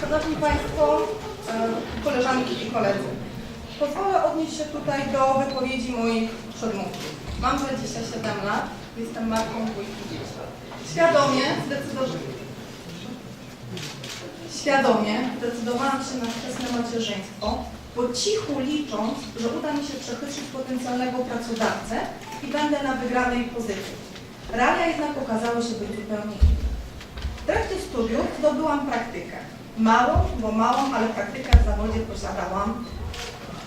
Szanowni Państwo, e, koleżanki i koledzy, pozwolę odnieść się tutaj do wypowiedzi moich przedmówców. Mam 27 lat, jestem matką dwójki dzieci. Świadomie Świadomie zdecydowałam się na wczesne macierzyństwo, po cichu licząc, że uda mi się przechytrzyć potencjalnego pracodawcę i będę na wygranej pozycji. Realia jednak okazały się być zupełnie inne. W trakcie studiów zdobyłam praktykę. Małą, bo małą, ale praktykę w zawodzie posiadałam.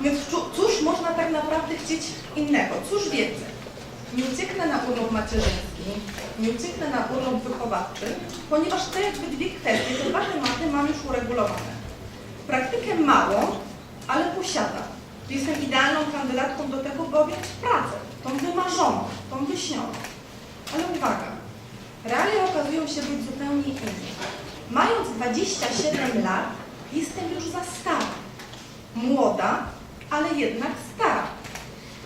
Więc cóż można tak naprawdę chcieć innego? Cóż więcej? Nie ucieknę na urlop macierzyński, nie ucieknę na urlop wychowawczy, ponieważ te jakby dwie kwestie, te dwa tematy mam już uregulowane. Praktykę małą, ale posiadam. Jestem idealną kandydatką do tego, by objąć pracę, tą wymarzoną, tą wyśnioną. Ale uwaga, realia okazują się być zupełnie inne. Mając 27 lat, jestem już za stara. Młoda, ale jednak stara.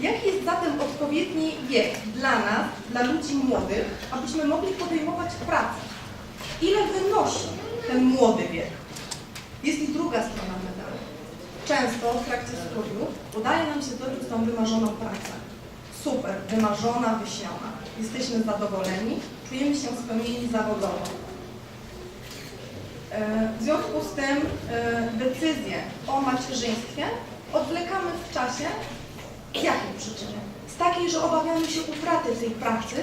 Jaki jest zatem odpowiedni wiek dla nas, dla ludzi młodych, abyśmy mogli podejmować pracę? Ile wynosi ten młody wiek? Jest i druga strona medalu. Często w trakcie studiów udaje nam się zrobić tą wymarzoną pracę. Super, wymarzona, wyśniona. Jesteśmy zadowoleni, czujemy się spełnieni zawodowo. E, W związku z tym e, decyzję o macierzyństwie odwlekamy w czasie z jakiej przyczyny? Z takiej, że obawiamy się utraty tej pracy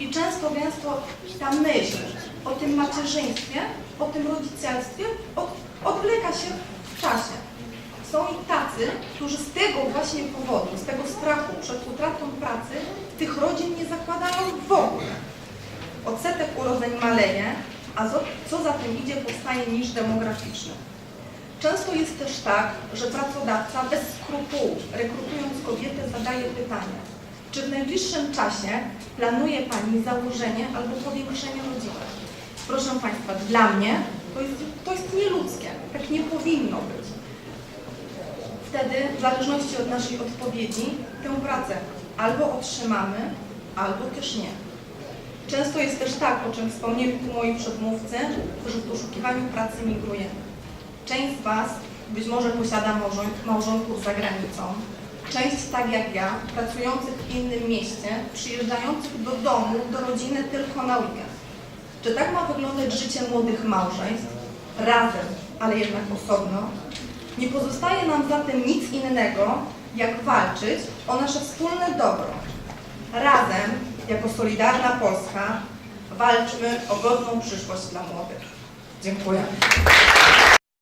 i często gęsto ta myśl o tym macierzyństwie, o tym rodzicielstwie od, odwleka się w czasie. Są i tacy, którzy z tego właśnie powodu, z tego strachu przed utratą pracy, tych rodzin nie zakładają w ogóle. Odsetek urodzeń maleje, a co za tym idzie, powstaje niż demograficzny. Często jest też tak, że pracodawca bez skrupułów, rekrutując kobietę, zadaje pytanie, czy w najbliższym czasie planuje Pani założenie albo powiększenie rodziny? Proszę Państwa, dla mnie to jest, to jest nieludzkie, tak nie powinno być. Wtedy, w zależności od naszej odpowiedzi, tę pracę albo otrzymamy, albo też nie. Często jest też tak, o czym wspomnieli tu moi przedmówcy, że w poszukiwaniu pracy migrujemy. Część z Was być może posiada małżon- małżonków za granicą. Część, tak jak ja, pracujących w innym mieście, przyjeżdżających do domu, do rodziny tylko na weekend. Czy tak ma wyglądać życie młodych małżeństw? Razem, ale jednak osobno. Nie pozostaje nam zatem nic innego, jak walczyć o nasze wspólne dobro. Razem, jako Solidarna Polska, walczmy o godną przyszłość dla młodych. Dziękuję.